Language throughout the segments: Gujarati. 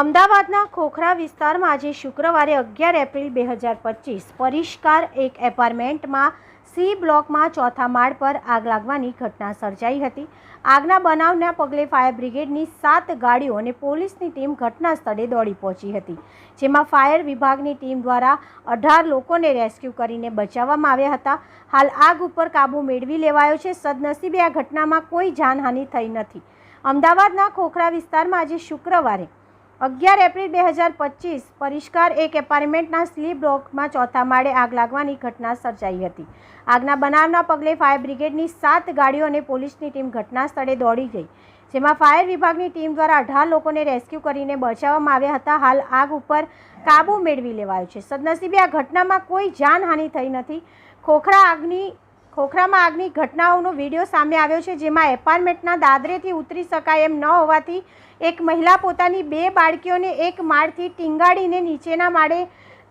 અમદાવાદના ખોખરા વિસ્તારમાં આજે શુક્રવારે અગિયાર એપ્રિલ બે હજાર પચીસ પરિષ્કાર એક એપાર્ટમેન્ટમાં સી બ્લોકમાં ચોથા માળ પર આગ લાગવાની ઘટના સર્જાઈ હતી. આગના બનાવના પગલે ફાયર બ્રિગેડની સાત ગાડીઓ અને પોલીસની ટીમ ઘટના સ્થળે દોડી પહોંચી હતી, જેમાં ફાયર વિભાગની ટીમ દ્વારા અઢાર લોકોને રેસ્ક્યુ કરીને બચાવવામાં આવ્યા હતા. હાલ આગ ઉપર કાબૂ મેળવી લેવાયો છે. સદનસીબે આ ઘટનામાં કોઈ જાનહાનિ થઈ નથી. અમદાવાદના ખોખરા વિસ્તારમાં આજે શુક્રવારે અગિયાર એપ્રિલ બે હજાર પચીસ, પરિષ્કાર એક એપાર્ટમેન્ટના સ્લીપ બ્લોકમાં ચોથા માળે આગ લાગવાની ઘટના સર્જાઈ હતી. આગના બનાવના પગલે ફાયર બ્રિગેડની સાત ગાડીઓ અને પોલીસની ટીમ ઘટના સ્થળે દોડી ગઈ, જેમાં ફાયર વિભાગની ટીમ દ્વારા અઢાર લોકોને રેસ્ક્યુ કરીને બચાવવામાં આવ્યા હતા. હાલ આગ ઉપર કાબૂ મેળવી લેવાયો છે. સદનસીબે આ ઘટનામાં કોઈ જાનહાનિ થઈ નથી. ખોખરા આગની ખોખરામાં આગની ઘટનાઓનો વીડિયો સામે આવ્યો છે, જેમાં એપાર્ટમેન્ટના દાદરેથી ઉતરી શકાય એમ ન હોવાથી એક મહિલા પોતાની બે બાળકીઓને એક માળથી ટીંગાડીને નીચેના માળે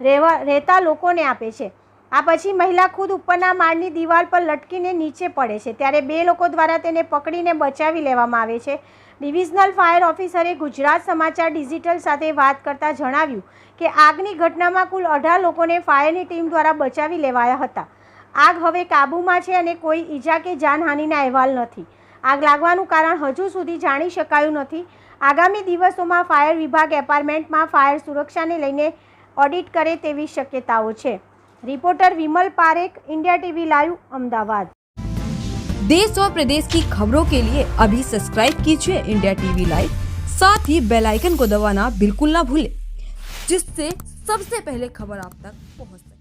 રહેવા, રહેતા લોકોને આપે છે. આ પછી મહિલા ખુદ ઉપરના માળની દિવાલ પર લટકીને નીચે પડે છે. ત્યારે બે લોકો દ્વારા તેને પકડીને બચાવી લેવામાં આવે છે. ડિવિઝનલ ફાયર ઓફિસરે ગુજરાત સમાચાર ડિજિટલ સાથે વાત કરતાં જણાવ્યું કે આગની ઘટનામાં કુલ અઢાર લોકોને ફાયરની ટીમ દ્વારા બચાવી લેવાયા હતા. આગ હવે કાબૂમાં છે અને કોઈ ઈજા કે જાનહાનિના અહેવાલ નથી આગ લાગવાનું કારણ હજુ સુધી જાણી શકાયું નથી આગામી દિવસોમાં ફાયર વિભાગ એપાર્ટમેન્ટમાં ફાયર સુરક્ષાને લઈને ઓડિટ કરે તેવી શક્યતાઓ છે reporter Vimal Parekh India TV live Ahmedabad देश और प्रदेश की खबरों के लिए अभी सब्सक्राइब कीजिए इंडिया टीवी लाइव साथ ही बेल आइकन को दबाना बिल्कुल ना भूलें जिससे सबसे पहले खबर आप तक पहुंच सके